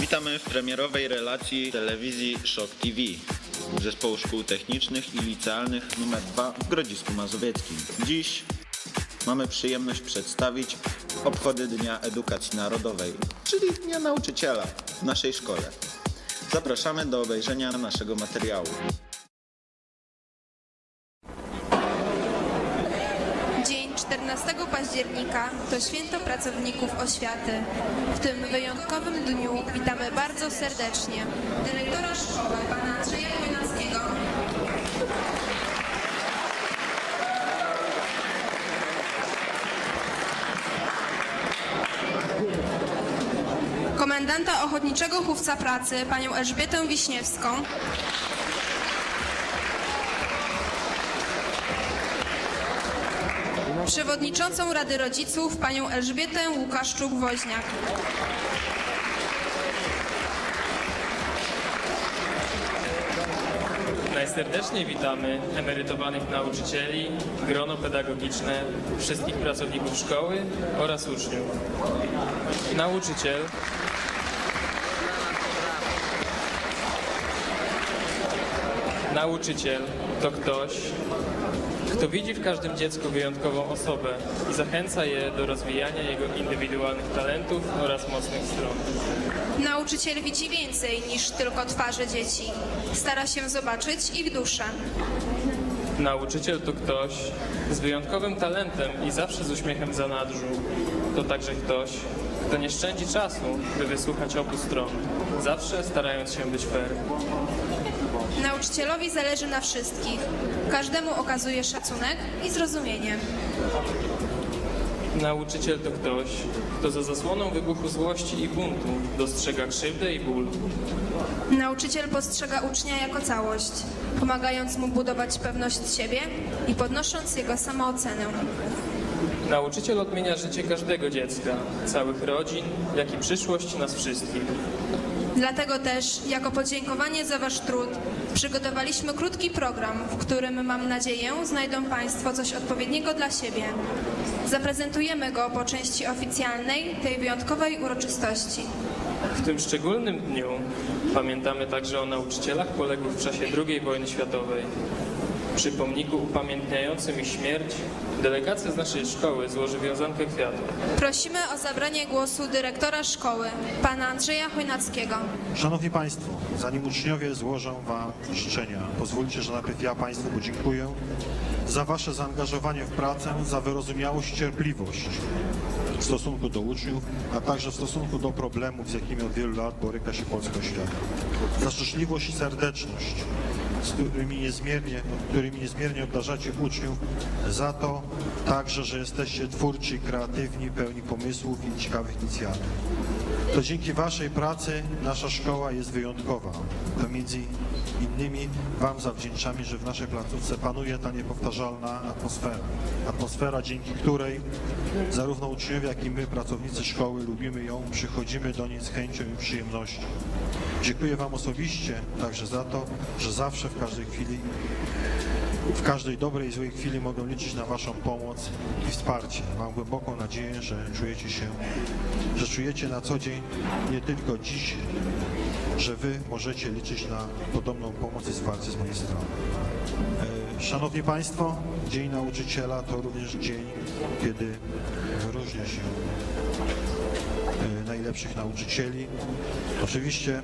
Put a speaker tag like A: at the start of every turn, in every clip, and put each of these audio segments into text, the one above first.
A: Witamy w premierowej relacji telewizji Szok TV Zespołu Szkół Technicznych i Licealnych nr 2 w Grodzisku Mazowieckim. Dziś mamy przyjemność przedstawić obchody Dnia Edukacji Narodowej, czyli Dnia Nauczyciela w naszej szkole. Zapraszamy do obejrzenia naszego materiału.
B: Dzień 14 października to święto pracowników oświaty. W tym wyjątkowym dniu witamy bardzo serdecznie dyrektora szkoły, pana Andrzeja Chojnackiego, komendanta Ochotniczego Chówca Pracy, panią Elżbietę Wiśniewską, przewodniczącą Rady Rodziców, panią Elżbietę Łukaszczuk-Woźniak.
C: Najserdeczniej witamy emerytowanych nauczycieli, grono pedagogiczne, wszystkich pracowników szkoły oraz uczniów. Nauczyciel Nauczyciel to ktoś, kto widzi w każdym dziecku wyjątkową osobę i zachęca je do rozwijania jego indywidualnych talentów oraz mocnych stron.
B: Nauczyciel widzi więcej niż tylko twarze dzieci. Stara się zobaczyć ich duszę.
C: Nauczyciel to ktoś z wyjątkowym talentem i zawsze z uśmiechem za nadrzu. To także ktoś, kto nie szczędzi czasu, by wysłuchać obu stron, zawsze starając się być fair.
B: Nauczycielowi zależy na wszystkich. Każdemu okazuje szacunek i zrozumienie.
C: Nauczyciel to ktoś, kto za zasłoną wybuchu złości i buntu dostrzega krzywdę i ból.
B: Nauczyciel postrzega ucznia jako całość, pomagając mu budować pewność siebie i podnosząc jego samoocenę.
C: Nauczyciel odmienia życie każdego dziecka, całych rodzin, jak i przyszłość nas wszystkich.
B: Dlatego też, jako podziękowanie za Wasz trud, przygotowaliśmy krótki program, w którym mam nadzieję znajdą Państwo coś odpowiedniego dla siebie. Zaprezentujemy go po części oficjalnej tej wyjątkowej uroczystości.
C: W tym szczególnym dniu pamiętamy także o nauczycielach poległych w czasie II wojny światowej. Przy pomniku upamiętniającym ich śmierć delegacja z naszej szkoły złoży wiązankę kwiatów.
B: Prosimy o zabranie głosu dyrektora szkoły, pana Andrzeja Chojnackiego.
D: Szanowni Państwo, zanim uczniowie złożą Wam życzenia, pozwólcie, że najpierw ja Państwu podziękuję za Wasze zaangażowanie w pracę, za wyrozumiałość i cierpliwość w stosunku do uczniów, a także w stosunku do problemów, z jakimi od wielu lat boryka się polska oświata. Za życzliwość i serdeczność, z którymi niezmiernie, którymi niezmiernie obdarzacie uczniów, za to także, że jesteście twórczy, kreatywni, pełni pomysłów i ciekawych inicjatyw. To dzięki Waszej pracy nasza szkoła jest wyjątkowa. To między innymi Wam zawdzięczamy, że w naszej placówce panuje ta niepowtarzalna atmosfera. Atmosfera, dzięki której zarówno uczniowie, jak i my, pracownicy szkoły, lubimy ją, przychodzimy do niej z chęcią i przyjemnością. Dziękuję Wam osobiście także za to, że zawsze w każdej chwili w każdej dobrej i złej chwili mogą liczyć na Waszą pomoc i wsparcie. Mam głęboką nadzieję, że czujecie się, że czujecie na co dzień, nie tylko dziś, że Wy możecie liczyć na podobną pomoc i wsparcie z mojej strony. E, Szanowni Państwo, Dzień Nauczyciela to również dzień, kiedy wyróżnia się e, najlepszych nauczycieli. Oczywiście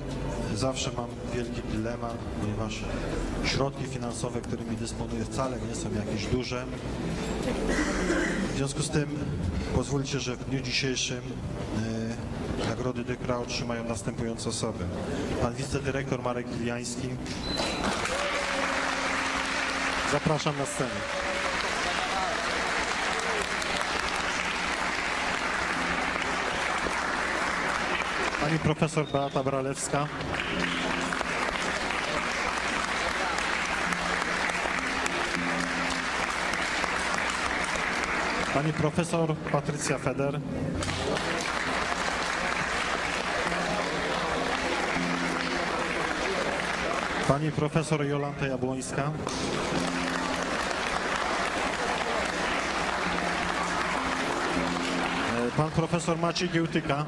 D: zawsze mam wielki dylemat, ponieważ środki finansowe, którymi dysponuję wcale nie są jakieś duże. W związku z tym pozwólcie, że w dniu dzisiejszym e, nagrody Dykra otrzymają następujące osoby. Pan wicedyrektor Marek Iliański. Zapraszam na scenę. Pani profesor Beata Bralewska. Pani profesor Patrycja Feder. Pani profesor Jolanta Jabłońska. E, pan profesor Maciej Giełtyka.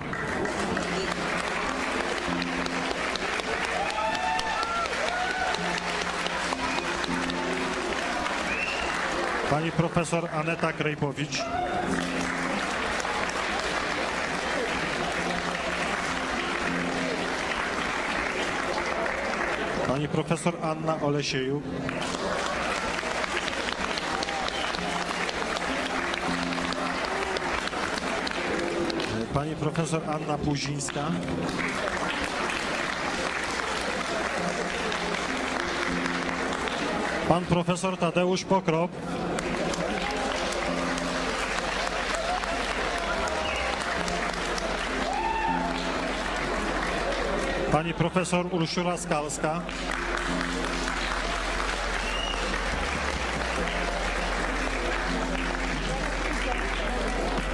D: Pani profesor Aneta Krejpowicz. Pani profesor Anna Olesiejuk. Pani profesor Anna Puzińska. Pan profesor Tadeusz Pokrop. Pani profesor Urszula Skalska.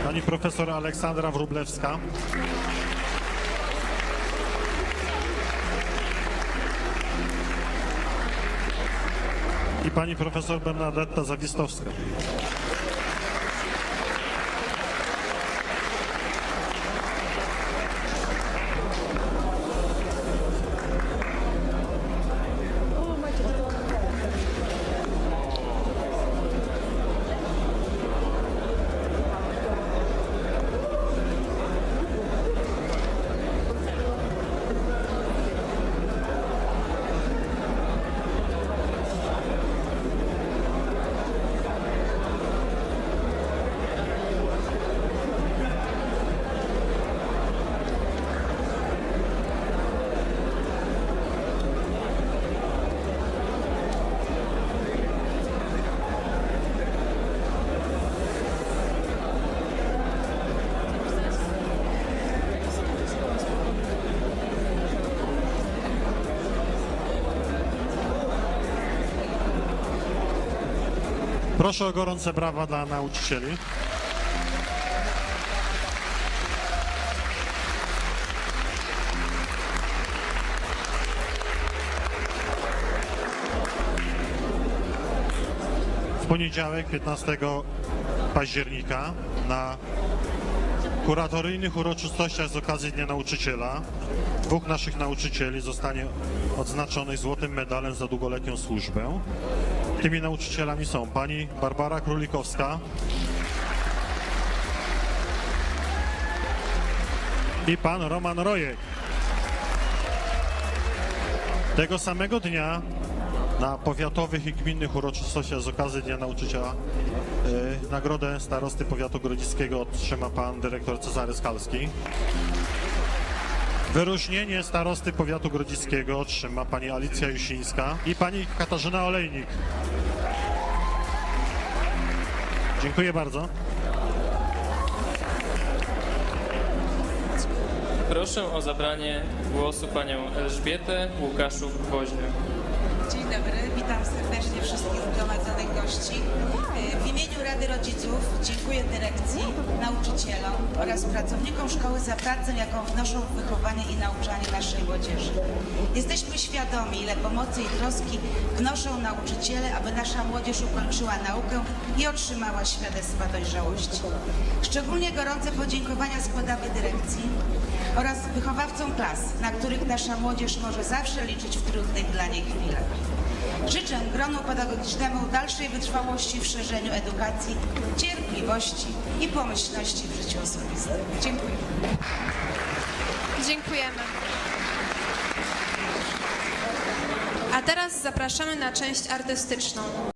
D: Pani profesor Aleksandra Wrublewska. I pani profesor Bernadetta Zawistowska. Proszę o gorące brawa dla nauczycieli. W poniedziałek 15 października na kuratoryjnych uroczystościach z okazji Dnia Nauczyciela dwóch naszych nauczycieli zostanie odznaczonych złotym medalem za długoletnią służbę. Tymi nauczycielami są pani Barbara Królikowska i pan Roman Rojek. Tego samego dnia na powiatowych i gminnych uroczystościach z okazji Dnia Nauczyciela y, nagrodę starosty powiatu grodziskiego otrzyma pan dyrektor Cezary Skalski. Wyróżnienie starosty powiatu grodziskiego otrzyma pani Alicja Jusińska i pani Katarzyna Olejnik. Dziękuję bardzo.
C: Proszę o zabranie głosu panią Elżbietę Łukaszów-Woźniak.
E: Dzień dobry, witam serdecznie wszystkich zgromadzonych gości. W imieniu Rady Rodziców dziękuję dyrekcji, nauczycielom oraz pracownikom szkoły za pracę, jaką wnoszą w wychowanie i nauczanie naszej młodzieży. Jesteśmy świadomi, ile pomocy i troski wnoszą nauczyciele, aby nasza młodzież ukończyła naukę i otrzymała świadectwa dojrzałości. Szczególnie gorące podziękowania składamy dyrekcji oraz wychowawcom klas, na których nasza młodzież może zawsze liczyć w trudnych dla niej chwilach. Życzę gronu pedagogicznemu dalszej wytrwałości w szerzeniu edukacji, cierpliwości i pomyślności w życiu osobistym. Dziękuję.
B: Dziękujemy. A teraz zapraszamy na część artystyczną.